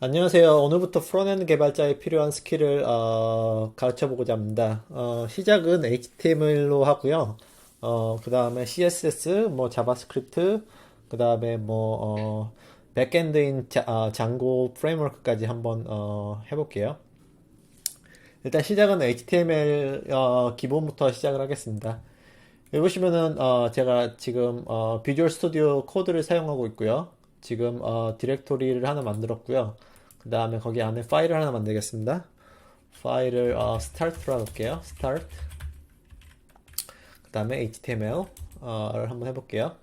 안녕하세요. 오늘부터 프론트엔드 개발자에 필요한 스킬을 어, 가르쳐 보고자 합니다. 어, 시작은 HTML로 하고요. 어, 그 다음에 CSS, 뭐 자바스크립트, 그 다음에 뭐 어, 백엔드인 자, 아, 장고 프레임워크까지 한번 어, 해볼게요. 일단 시작은 HTML 어, 기본부터 시작을 하겠습니다. 여기 보시면은 어, 제가 지금 어, 비주얼 스튜디오 코드를 사용하고 있고요. 지금 어, 디렉토리를 하나 만들었고요. 그 다음에 거기 안에 파일을 하나 만들겠습니다. 파일을 어, start로 할게요. start. 그 다음에 html을 한번 해볼게요.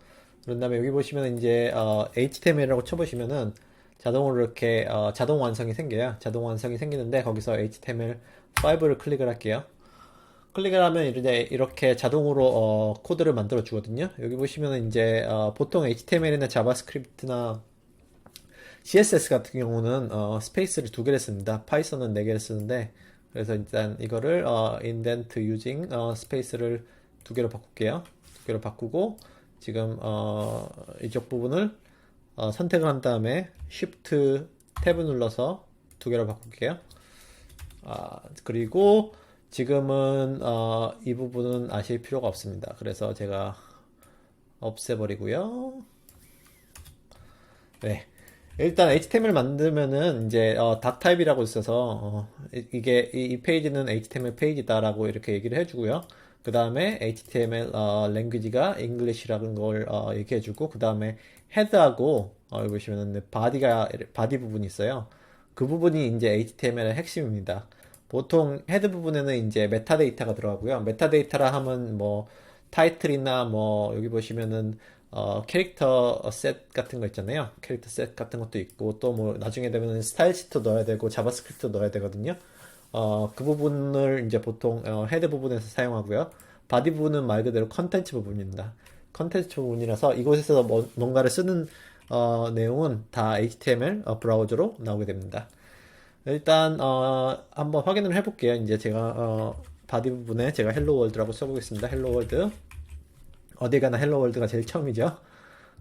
그런 다음에 여기 보시면 이제 어, html이라고 쳐보시면은 자동으로 이렇게 어, 자동 완성이 생겨요. 자동 완성이 생기는데 거기서 HTML5를 클릭을 할게요. 클릭을 하면 이제 이렇게 자동으로 어, 코드를 만들어 주거든요. 여기 보시면 이제 어, 보통 HTML이나 자바스크립트나 CSS 같은 경우는 어, 스페이스를 두 개를 씁니다. 파이썬은 네 개를 쓰는데 그래서 일단 이거를 어, indent using 어, 스페이스를 두 개로 바꿀게요. 두 개로 바꾸고 지금 어, 이쪽 부분을 어, 선택을 한 다음에 Shift 탭을 눌러서 두 개로 바꿀게요. 아, 그리고 지금은 어, 이 부분은 아실 필요가 없습니다. 그래서 제가 없애버리고요. 네. 일단 HTML 만들면은 이제 어, 닷 타입이라고 있어서 어, 이- 이게 이, 이 페이지는 HTML 페이지다라고 이렇게 얘기를 해주고요. 그 다음에 HTML 어, 랭귀지가 English라는 걸 어, 얘기해주고 그 다음에 헤드하고 어, 여기 보시면은 바디가 바디 부분이 있어요. 그 부분이 이제 HTML의 핵심입니다. 보통 헤드 부분에는 이제 메타데이터가 들어가고요. 메타데이터라 하면 뭐 타이틀이나 뭐 여기 보시면은 어, 캐릭터 셋 같은 거 있잖아요. 캐릭터 셋 같은 것도 있고 또 뭐 나중에 되면 스타일 시트 넣어야 되고 자바스크립트 넣어야 되거든요. 어, 그 부분을 이제 보통 어, 헤드 부분에서 사용하고요. 바디 부분은 말 그대로 컨텐츠 부분입니다. 컨텐츠 부분이라서 이곳에서 뭐, 뭔가를 쓰는 어, 내용은 다 HTML 어, 브라우저로 나오게 됩니다. 일단 어, 한번 확인을 해볼게요. 이제 제가 어, 바디 부분에 제가 헬로 월드라고 써보겠습니다. 헬로 월드 어디 가나 헬로 월드가 제일 처음이죠.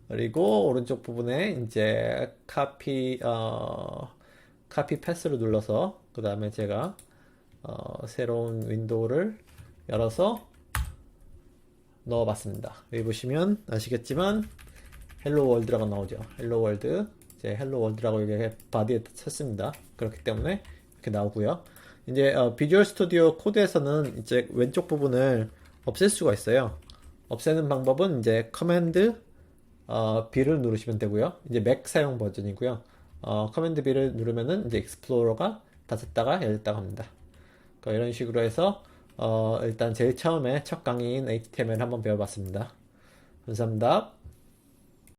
그리고 오른쪽 부분에 이제 카피 어, 카피 패스를 눌러서 그 다음에 제가 어, 새로운 윈도우를 열어서 넣어봤습니다. 여기 보시면 아시겠지만 헬로 월드라고 나오죠. 헬로 월드. 이제 헬로 월드라고 여기 바디에 썼습니다. 그렇기 때문에 이렇게 나오고요. 이제 어, 비주얼 스튜디오 코드에서는 이제 왼쪽 부분을 없앨 수가 있어요. 없애는 방법은 이제 커맨드 어, B를 누르시면 되고요. 이제 맥 사용 버전이고요. 어, 커맨드 B를 누르면은 이제 익스플로러가 닫았다가 열렸다가 합니다. 그러니까 이런 식으로 해서 어, 일단 제일 처음에 첫 강의인 HTML 한번 배워봤습니다. 감사합니다.